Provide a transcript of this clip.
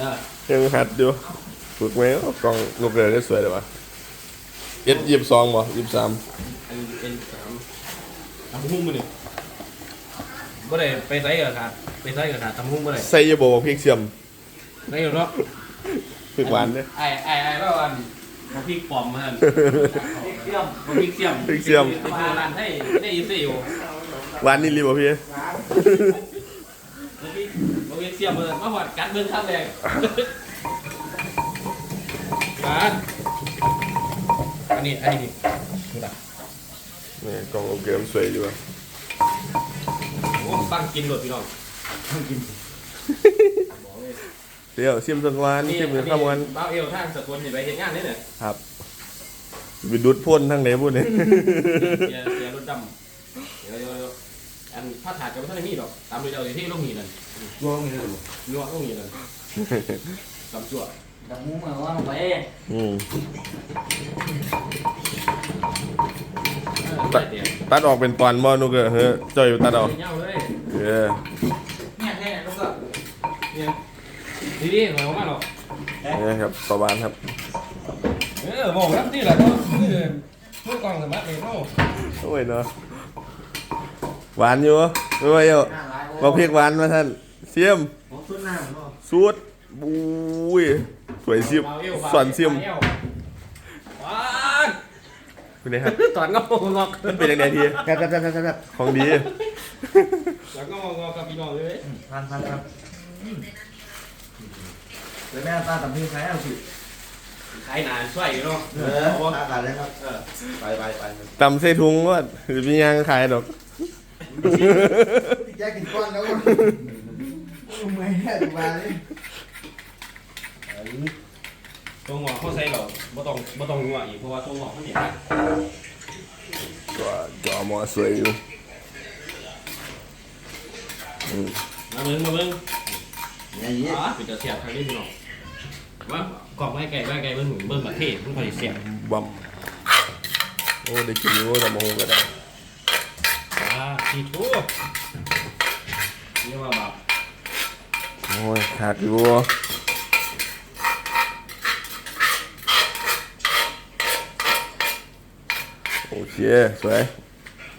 ยังหัดอยู่ฝึกไหมกล้องนกเรือได้สวยเลยวะเอ็ดยี่สิบสองบ่ยี่สิบสามอันเอ็นสามทำหุ้มมาดิบ่ได้ไปไสกับขาดไปไสกับขาดทำหุ้มบ่ได้ใส่ยาโบพริกเสียมได้อยู่เนาะพริกหวานเนี่ยไอ้ไอ้ไอ้ว่าวันบ่พริกปลอมมาหั่นพริกเสียมบ่พริกเสียมพริกเสียมไปซื้อร้านให้ได้อีซี่อยู่หวานนี่รีบบ่พริกบ่ เสียมเบิ่งมาหอดกัดเบิ่งครับแรงกัดอันนี้อันนี้นี่ดูด่ะนี่กล้องโอเคมันสวยอยู่วะโอ้ตั้งกินโดดพี่น้องตั้งกินเดี๋ยวเสียมสักวันเสียมข้ามวันบ้าวเอวทางสกุลนี่ไปเฮ็ดงานนี่เนี่ยครับไปดูดพ่นทั้งไหนพูดเนี่ยเสียเสียรถดำเดี๋ยวเดี๋ยวเดี๋ยว อันผ้าถาดกับท่านนี่ดอก ตามดูเดี๋ยวที่ลงหีนั่นรวมกันเลยนัวลงหีนั่นตำจั่วดับมุ้งมาว่าไปอืมตัดเดียวตัดออกเป็นตอนบ่นกเรือเฮ้ยจ่อยอยู่ตัดออกเงาเลยเออเนี่ยเนี่ยลูกก็เนี่ยดีดีหอยออกมาหรอกนี่ครับประมาณครับ เออบอกแล้วที่แหละก็คือมือกองสมัครเลยเนาะ โอ้ยเนาะ หวานอยู่ไม่ไหวเอ้าหน้าร้ายบอกพริกหวานมาท่านเสียมผมสุดหน้าผมก็สูดบุ้ยสวยเสียมสอนเสียมว้าคุณนี่ครับตอนก็งอกงอกมันเป็นยังไงทีครับครับครับครับของดีแล้วก็งอกงอกกับพี่น้องเลยพันพันครับเลยแม่ตาตำพี่ใครเอาสิขายนานช่วยอยู่เนาะเออตากันเลยครับเออไปไปไปตำใส่ถุงว่าหรือมียางขายดอก แยกกินก้อนแล้วไม่ได้ดูมาเลยตัวงอกเขาใส่เราบ่ต้องบ่ต้องงอกอีกเพราะว่าตัวงอกเขาเนี่ยก็จอหมอสวยอยู่อืมมาเบิ่งมาเบิ่งอย่างนี้อ๋อเป็นตาเสียบทางนี้พี่น้องว่ากล่องไม้ไก่ไม้ไก่เบิ่งหนุนเบิ่งประเทศมันคอยเสียบบัมโอ้ได้กินอยู่แต่มองก็ได้ อ่าทีทูเรียกว่าแบบโอ้ยขาดอยู่โอเคสวย